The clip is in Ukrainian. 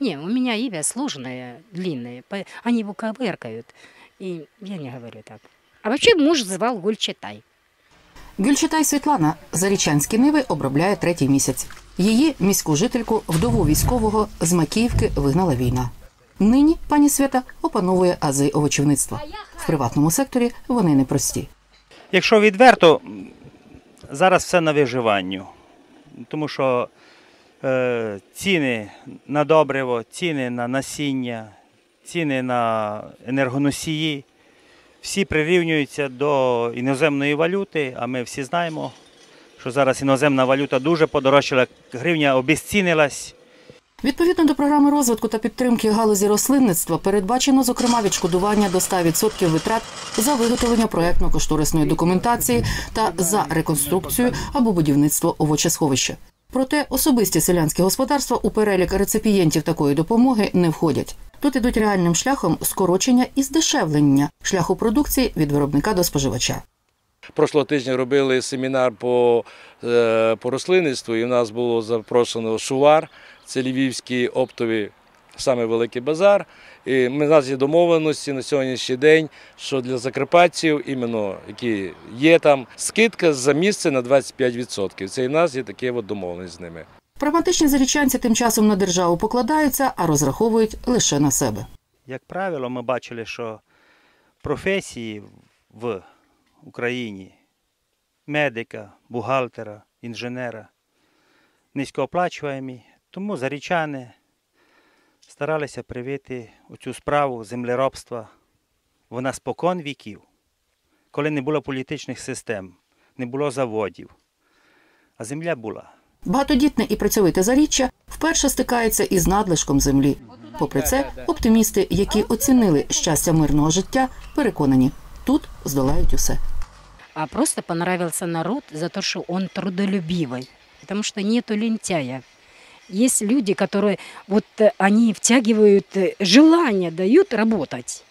Не, у меня имя сложное, длинное. Они его коверкают. И я не говорю так. А вообще муж звал Гульчатай. Гюльчатай Світлана зарічанські ниви обробляє третій місяць. Її міську жительку, вдову військового з Макіївки вигнала війна. Нині пані Свята опановує ази овочівництва. В приватному секторі вони непрості. Якщо відверто, зараз все на виживанню. Тому що ціни на добриво, ціни на насіння, ціни на енергоносії, всі прирівнюються до іноземної валюти, а ми всі знаємо, що зараз іноземна валюта дуже подорожчала, гривня обезцінилась. Відповідно до програми розвитку та підтримки галузі рослинництва передбачено, зокрема, відшкодування до 100% витрат за виготовлення проектно-кошторисної документації та за реконструкцію або будівництво овочесховища. Проте особисті селянські господарства у перелік реципієнтів такої допомоги не входять. Тут ідуть реальним шляхом скорочення і здешевлення шляху продукції від виробника до споживача. Прошлого тижня робили семінар по, е, по рослинництву, і в нас було запрошено шувар, це львівські оптовий саме великий базар. І ми, у нас є домовленості на сьогоднішній день, що для закарпатців, іменно які є там, скидка за місце на 25%. Це і в нас є таке от домовленість з ними. Прагматичні зарічанці тим часом на державу покладаються, а розраховують лише на себе. Як правило, ми бачили, що професії в Україні медика, бухгалтера, інженера низькооплачуваємі, тому зарічани старалися привити оцю справу землеробства. Вона спокон віків, коли не було політичних систем, не було заводів, а земля була. Багатодітне і працьовите заріччя вперше стикається із надлишком землі. Попри це, оптимісти, які оцінили щастя мирного життя, переконані, тут здолають усе. А просто понравился народ за то, что он трудолюбивый. Потому что нету лентяя. Есть люди, которые вот э, они втягивают, э, желание дают работать.